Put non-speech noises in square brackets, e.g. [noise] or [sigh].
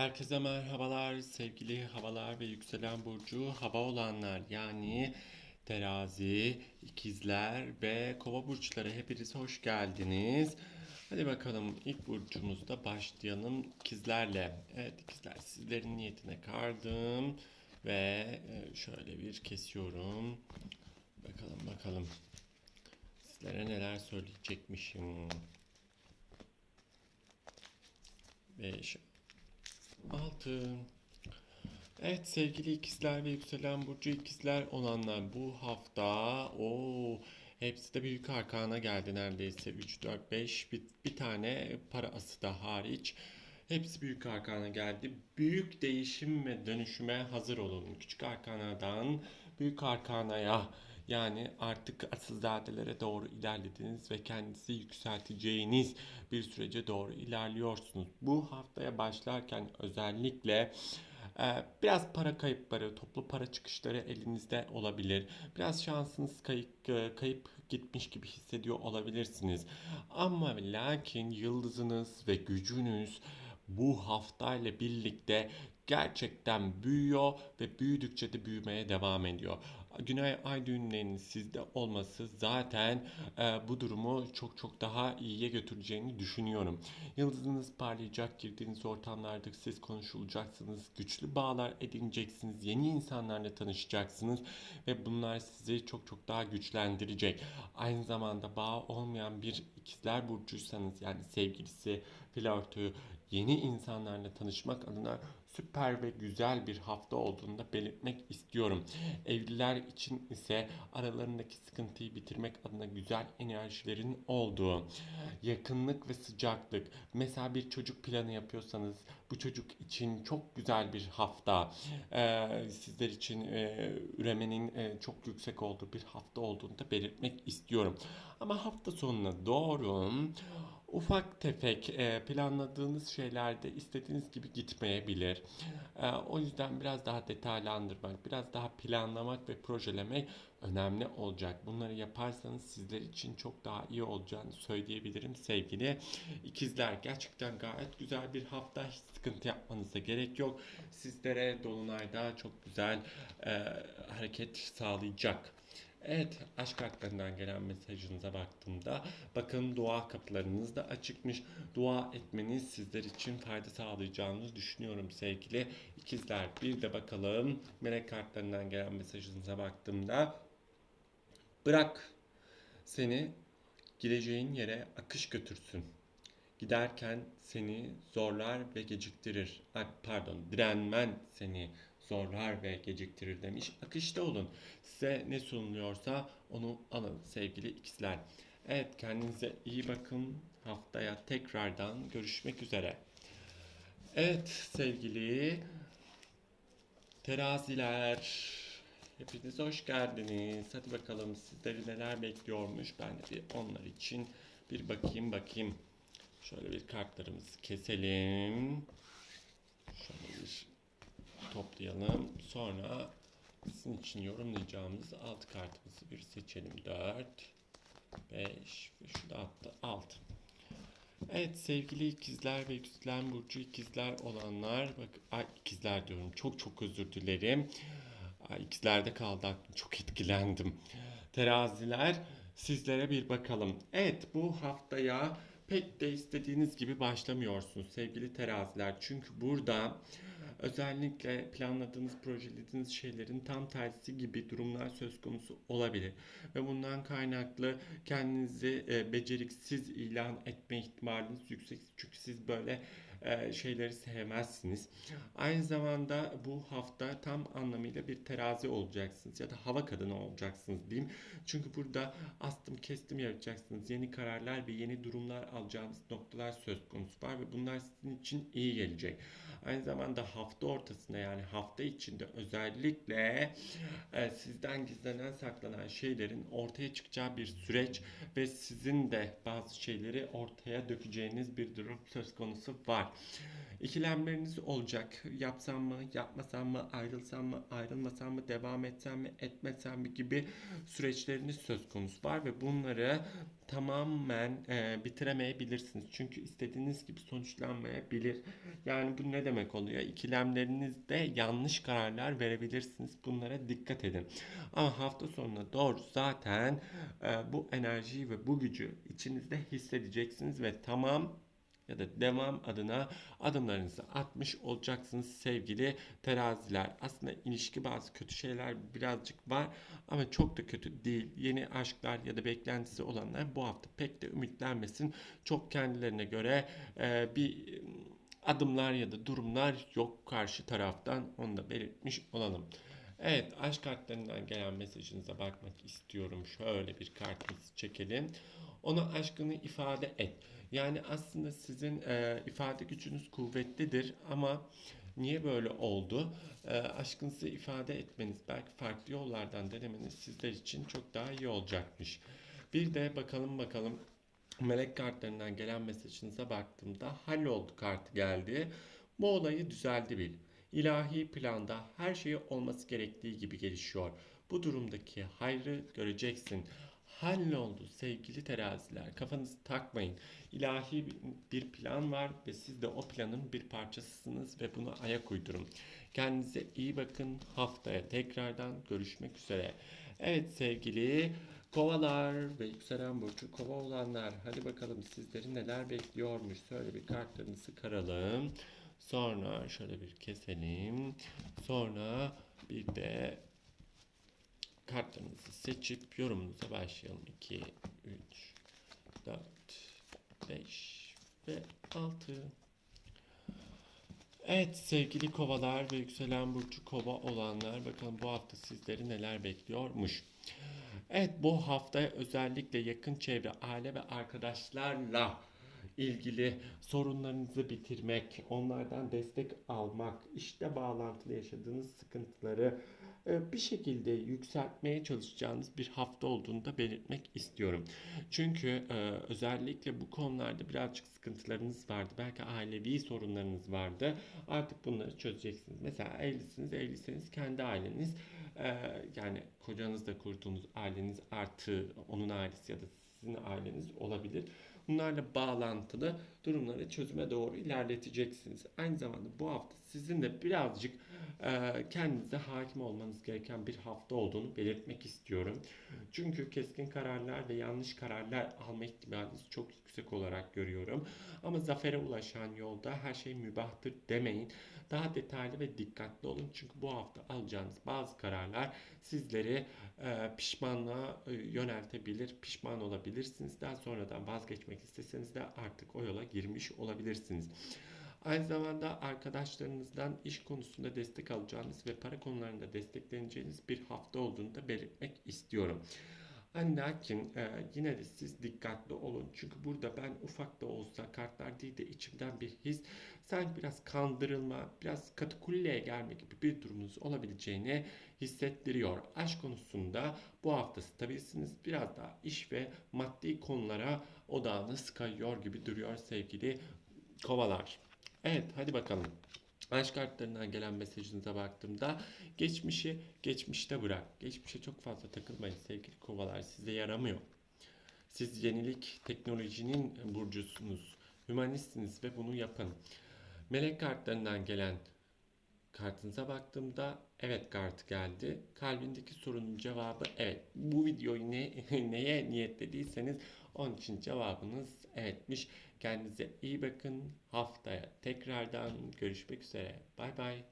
Herkese merhabalar sevgili havalar ve yükselen burcu hava olanlar yani terazi, ikizler ve kova burçları hepiniz hoş geldiniz. Hadi bakalım ilk burcumuzda başlayalım ikizlerle. Evet ikizler sizlerin niyetine kardım ve e, şöyle bir kesiyorum. Bakalım bakalım sizlere neler söyleyecekmişim. 5 6 Evet sevgili ikizler ve yükselen burcu ikizler olanlar bu hafta o hepsi de büyük arkana geldi neredeyse 3 4 5 bir, bir tane para ası da hariç hepsi büyük arkana geldi. Büyük değişim ve dönüşüme hazır olun. Küçük arkanadan büyük arkanaya yani artık asılzadelere doğru ilerlediniz ve kendinizi yükselteceğiniz bir sürece doğru ilerliyorsunuz. Bu haftaya başlarken özellikle e, biraz para kayıpları, toplu para çıkışları elinizde olabilir. Biraz şansınız kayıp, e, kayıp gitmiş gibi hissediyor olabilirsiniz. Ama lakin yıldızınız ve gücünüz bu haftayla birlikte gerçekten büyüyor ve büyüdükçe de büyümeye devam ediyor. Günay ay düğümlerinin sizde olması zaten e, bu durumu çok çok daha iyiye götüreceğini düşünüyorum. Yıldızınız parlayacak, girdiğiniz ortamlarda siz konuşulacaksınız, güçlü bağlar edineceksiniz, yeni insanlarla tanışacaksınız ve bunlar sizi çok çok daha güçlendirecek. Aynı zamanda bağ olmayan bir ikizler burcuysanız yani sevgilisi, flörtü, yeni insanlarla tanışmak adına süper ve güzel bir hafta olduğunu da belirtmek istiyorum. Evliler için ise aralarındaki sıkıntıyı bitirmek adına güzel enerjilerin olduğu, yakınlık ve sıcaklık. Mesela bir çocuk planı yapıyorsanız bu çocuk için çok güzel bir hafta. Ee, sizler için e, üremenin e, çok yüksek olduğu bir hafta olduğunu da belirtmek istiyorum. Ama hafta sonuna doğru ufak tefek e, planladığınız şeylerde istediğiniz gibi gitmeyebilir. E, o yüzden biraz daha detaylandırmak, biraz daha planlamak ve projelemek önemli olacak. Bunları yaparsanız sizler için çok daha iyi olacağını söyleyebilirim sevgili ikizler. Gerçekten gayet güzel bir hafta. Hiç sıkıntı yapmanıza gerek yok. Sizlere Dolunay'da çok güzel e, hareket sağlayacak. Evet, aşk kartlarından gelen mesajınıza baktığımda bakın dua kapılarınız da açıkmış. Dua etmeniz sizler için fayda sağlayacağını düşünüyorum sevgili ikizler. Bir de bakalım melek kartlarından gelen mesajınıza baktığımda bırak seni gideceğin yere akış götürsün. Giderken seni zorlar ve geciktirir. Ay, pardon, direnmen seni zorlar ve geciktirir demiş. Akışta olun. Size ne sunuluyorsa onu alın sevgili ikizler. Evet kendinize iyi bakın. Haftaya tekrardan görüşmek üzere. Evet sevgili teraziler. Hepiniz hoş geldiniz. Hadi bakalım sizleri neler bekliyormuş. Ben de bir onlar için bir bakayım bakayım. Şöyle bir kartlarımızı keselim. Şöyle bir toplayalım. Sonra sizin için yorumlayacağımız alt kartımızı bir seçelim. 4, 5 ve şu da altta 6. Evet sevgili ikizler ve yükselen burcu ikizler olanlar bak ay, ikizler diyorum çok çok özür dilerim. Ay, ikizlerde kaldı çok etkilendim. Teraziler sizlere bir bakalım. Evet bu haftaya pek de istediğiniz gibi başlamıyorsunuz sevgili teraziler. Çünkü burada özellikle planladığınız, projelediğiniz şeylerin tam tersi gibi durumlar söz konusu olabilir. Ve bundan kaynaklı kendinizi e, beceriksiz ilan etme ihtimaliniz yüksek. Çünkü siz böyle e, şeyleri sevmezsiniz. Aynı zamanda bu hafta tam anlamıyla bir terazi olacaksınız ya da hava kadını olacaksınız diyeyim. Çünkü burada astım kestim yapacaksınız. Yeni kararlar ve yeni durumlar alacağınız noktalar söz konusu var ve bunlar sizin için iyi gelecek. Aynı zamanda hafta ortasında yani hafta içinde özellikle e, sizden gizlenen saklanan şeylerin ortaya çıkacağı bir süreç ve sizin de bazı şeyleri ortaya dökeceğiniz bir durum söz konusu var. İkilemleriniz olacak. Yapsam mı, yapmasam mı, ayrılsam mı, ayrılmasam mı, devam etsem mi, etmesem mi gibi süreçleriniz söz konusu var ve bunları tamamen e, bitiremeyebilirsiniz. Çünkü istediğiniz gibi sonuçlanmayabilir. Yani bu ne demek oluyor? İkilemlerinizde yanlış kararlar verebilirsiniz. Bunlara dikkat edin. Ama hafta sonuna doğru zaten e, bu enerjiyi ve bu gücü içinizde hissedeceksiniz ve tamam ya da devam adına adımlarınızı atmış olacaksınız sevgili teraziler. Aslında ilişki bazı kötü şeyler birazcık var ama çok da kötü değil. Yeni aşklar ya da beklentisi olanlar bu hafta pek de ümitlenmesin. Çok kendilerine göre e, bir adımlar ya da durumlar yok karşı taraftan onu da belirtmiş olalım. Evet, aşk kartlarından gelen mesajınıza bakmak istiyorum. Şöyle bir kartımızı çekelim. Ona aşkını ifade et. Yani aslında sizin e, ifade gücünüz kuvvetlidir ama niye böyle oldu? E, aşkınızı ifade etmeniz belki farklı yollardan denemeniz sizler için çok daha iyi olacakmış. Bir de bakalım bakalım melek kartlarından gelen mesajınıza baktığımda halloldu kartı geldi. Bu olayı düzeldi bil. İlahi planda her şey olması gerektiği gibi gelişiyor. Bu durumdaki hayrı göreceksin. Halloldu sevgili teraziler. Kafanızı takmayın. İlahi bir plan var ve siz de o planın bir parçasısınız ve buna ayak uydurun. Kendinize iyi bakın. Haftaya tekrardan görüşmek üzere. Evet sevgili kovalar ve yükselen burcu kova olanlar. Hadi bakalım sizleri neler bekliyormuş. Şöyle bir kartlarınızı karalım. Sonra şöyle bir keselim. Sonra bir de kartlarınızı seçip yorumunuza başlayalım. 2, 3, 4, 5 ve 6. Evet sevgili kovalar ve yükselen burcu kova olanlar bakalım bu hafta sizleri neler bekliyormuş. Evet bu hafta özellikle yakın çevre, aile ve arkadaşlarla ilgili sorunlarınızı bitirmek, onlardan destek almak, işte bağlantılı yaşadığınız sıkıntıları e, bir şekilde yükseltmeye çalışacağınız bir hafta olduğunu da belirtmek istiyorum. Çünkü e, özellikle bu konularda birazcık sıkıntılarınız vardı. Belki ailevi sorunlarınız vardı. Artık bunları çözeceksiniz. Mesela evlisiniz, evliyseniz kendi aileniz yani kocanızla kurduğunuz aileniz artı onun ailesi ya da sizin aileniz olabilir. Bunlarla bağlantılı durumları çözüme doğru ilerleteceksiniz. Aynı zamanda bu hafta sizin de birazcık kendinize hakim olmanız gereken bir hafta olduğunu belirtmek istiyorum. Çünkü keskin kararlar ve yanlış kararlar alma ihtimaliniz çok yüksek olarak görüyorum. Ama zafere ulaşan yolda her şey mübahtır demeyin. Daha detaylı ve dikkatli olun. Çünkü bu hafta alacağınız bazı kararlar sizleri e, pişmanlığa e, yöneltebilir. Pişman olabilirsiniz. Daha sonradan vazgeçmek isteseniz de artık o yola girmiş olabilirsiniz. Aynı zamanda arkadaşlarınızdan iş konusunda destek alacağınız ve para konularında destekleneceğiniz bir hafta olduğunu da belirtmek istiyorum. Lakin e, yine de siz dikkatli olun. Çünkü burada ben ufak da olsa kartlar değil de içimden bir his sanki biraz kandırılma, biraz katakulleye gelme gibi bir durumunuz olabileceğini hissettiriyor. Aşk konusunda bu hafta stabilsiniz. Biraz daha iş ve maddi konulara odağınız kayıyor gibi duruyor sevgili kovalar. Evet hadi bakalım. Aşk kartlarından gelen mesajınıza baktığımda geçmişi geçmişte bırak. Geçmişe çok fazla takılmayın sevgili kovalar. Size yaramıyor. Siz yenilik teknolojinin burcusunuz. Hümanistsiniz ve bunu yapın. Melek kartlarından gelen kartınıza baktığımda evet kartı geldi. Kalbindeki sorunun cevabı evet. Bu videoyu ne, [laughs] neye niyetlediyseniz onun için cevabınız evetmiş. Kendinize iyi bakın. Haftaya tekrardan görüşmek üzere. Bay bay.